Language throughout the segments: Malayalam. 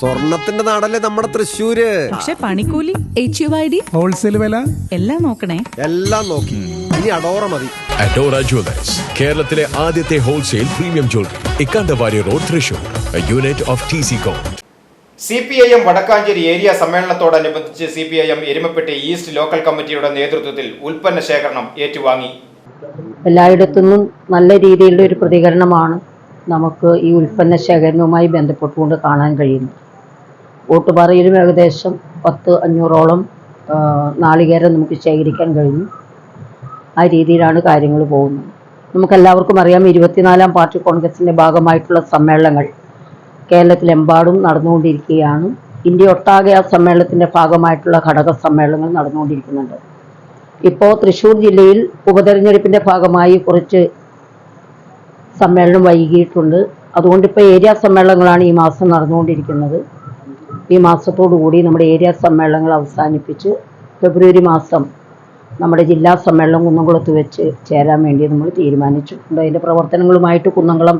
സ്വർണത്തിന്റെ നാടല്ലേ നമ്മുടെ തൃശ്ശൂര്? പക്ഷെ പണിക്കൂലി H U I D wholesale വില? എല്ലാം നോക്കണേ. എല്ലാം നോക്കി. ഇനി അഡോറ മതി. അഡോറ ജ്വല്ലേഴ്സ് കേരളത്തിലെ ആദ്യത്തെ wholesale premium jewellery Ikkandavari road Thrissur unit of T C com C P I M Vadakkanchery area സമ്മേളനത്തോടനുബന്ധിച്ച് C P I M Erumapetty east local കമ്മിറ്റിയുടെ നേതൃത്വത്തിൽ ഉൽപ്പന്ന ശേഖരണം ഏറ്റുവാങ്ങി. എല്ലായിടത്തു നിന്നും നല്ല രീതിയിലുള്ള ഒരു പ്രതികരണമാണ് നമുക്ക് ഈ ഉൽപ്പന്ന ശേഖരണവുമായി ബന്ധപ്പെട്ടുകൊണ്ട് കാണാൻ കഴിയുന്നത്. ഓട്ടുപാറയിലും ഏകദേശം പത്ത് അഞ്ഞൂറോളം നാളികേരം നമുക്ക് ശേഖരിക്കാൻ കഴിഞ്ഞു. ആ രീതിയിലാണ് കാര്യങ്ങൾ പോകുന്നത്. നമുക്കെല്ലാവർക്കും അറിയാം ഇരുപത്തിനാലാം പാർട്ടി കോൺഗ്രസിന്റെ ഭാഗമായിട്ടുള്ള സമ്മേളനങ്ങൾ കേരളത്തിലെമ്പാടും നടന്നുകൊണ്ടിരിക്കുകയാണ്. ഇന്ത്യ ഒട്ടാകെ ആ സമ്മേളനത്തിന്റെ ഭാഗമായിട്ടുള്ള ഘടക സമ്മേളനങ്ങൾ നടന്നുകൊണ്ടിരിക്കുന്നുണ്ട്. ഇപ്പോൾ തൃശ്ശൂർ ജില്ലയിൽ ഉപതെരഞ്ഞെടുപ്പിന്റെ ഭാഗമായി കുറച്ച് സമ്മേളനം വൈകിയിട്ടുണ്ട്. അതുകൊണ്ട് ഇപ്പോൾ ഏരിയ സമ്മേളനങ്ങളാണ് ഈ മാസം നടന്നുകൊണ്ടിരിക്കുന്നത്. ഈ മാസത്തോടു കൂടി നമ്മുടെ ഏരിയ സമ്മേളനങ്ങൾ അവസാനിപ്പിച്ച് ഫെബ്രുവരി മാസം നമ്മുടെ ജില്ലാ സമ്മേളനം കുന്നംകുളത്ത് വെച്ച് ചേരാൻ വേണ്ടി നമ്മൾ തീരുമാനിച്ചിട്ടുണ്ട്. അതിന്റെ പ്രവർത്തനങ്ങളുമായിട്ട് കുന്നംകുളം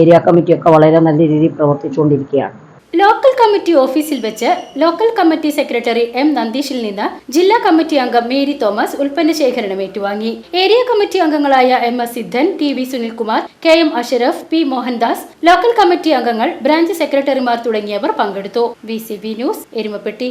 ഏരിയ കമ്മിറ്റിയൊക്കെ വളരെ നല്ല രീതിയിൽ പ്രവർത്തിച്ചുകൊണ്ടിരിക്കുകയാണ്. ലോക്കൽ കമ്മിറ്റി ഓഫീസിൽ വെച്ച് ലോക്കൽ കമ്മിറ്റി സെക്രട്ടറി എം നന്ദീഷിൽ നിന്ന് ജില്ലാ കമ്മിറ്റി അംഗം മേരി തോമസ് ഉൽപ്പന്ന ശേഖരണം ഏറ്റുവാങ്ങി. ഏരിയ കമ്മിറ്റി അംഗങ്ങളായ M S Siddhan T V Sunilkumar K M Ashraf P Mohandas local committee അംഗങ്ങൾ ബ്രാഞ്ച് സെക്രട്ടറിമാർ തുടങ്ങിയവർ പങ്കെടുത്തു. V news Erumapetty.